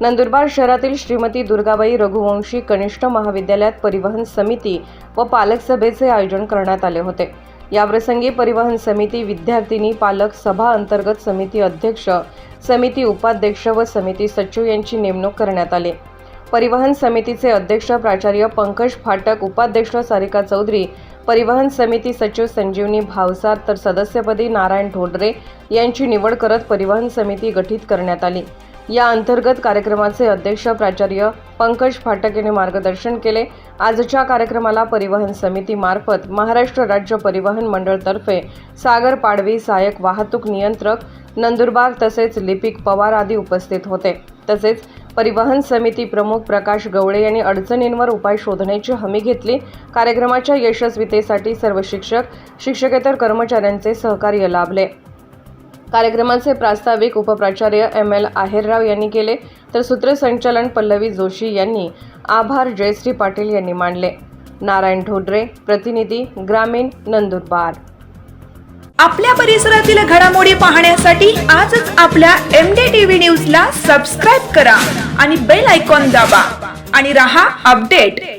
नंदुरबार शहरातील श्रीमती दुर्गाबाई रघुवंशी कनिष्ठ महाविद्यालयात परिवहन समिती व पालक सभेचे आयोजन करण्यात आले होते. याप्रसंगी परिवहन समिती विद्यार्थिनी पालक सभा अंतर्गत समिती अध्यक्ष समिती उपाध्यक्ष व समिती सचिव यांची नेमणूक करण्यात आली. परिवहन समितीचे अध्यक्ष प्राचार्य पंकज फाटक उपाध्यक्ष सारिका चौधरी परिवहन समिती सचिव संजीवनी भावसार तर सदस्यपदी नारायण ढोडरे यांची निवड करत परिवहन समिती गठीत करण्यात आली. या अंतर्गत कार्यक्रमाचे अध्यक्ष प्राचार्य पंकज फाटक यांनी मार्गदर्शन केले. आजच्या कार्यक्रमाला परिवहन समितीमार्फत महाराष्ट्र राज्य परिवहन मंडळतर्फे सागर पाडवी सहाय्यक वाहतूक नियंत्रक नंदुरबार तसेच लिपिक पवार आदी उपस्थित होते. तसेच परिवहन समिती प्रमुख प्रकाश गवळे यांनी अडचणींवर उपाय शोधण्याची हमी घेतली. कार्यक्रमाच्या यशस्वीतेसाठी सर्व शिक्षक शिक्षकेतर कर्मचाऱ्यांचे सहकार्य लाभले. कार्यक्रमाचे प्रास्ताविक उपप्राचार्य एम एल आहेरराव यांनी केले. तर सूत्रसंचालन पल्लवी जोशी यांनी. आभार जयश्री पाटील यांनी मांडले नारायण ढोडरे प्रतिनिधी ग्रामीण नंदुरबार. आपल्या परिसरातील घडामोडी पाहण्यासाठी आजच आपल्या एम डी टी व्ही न्यूजला सबस्क्राईब करा आणि बेल आयकॉन दाबा. आणि रहा अपडेट.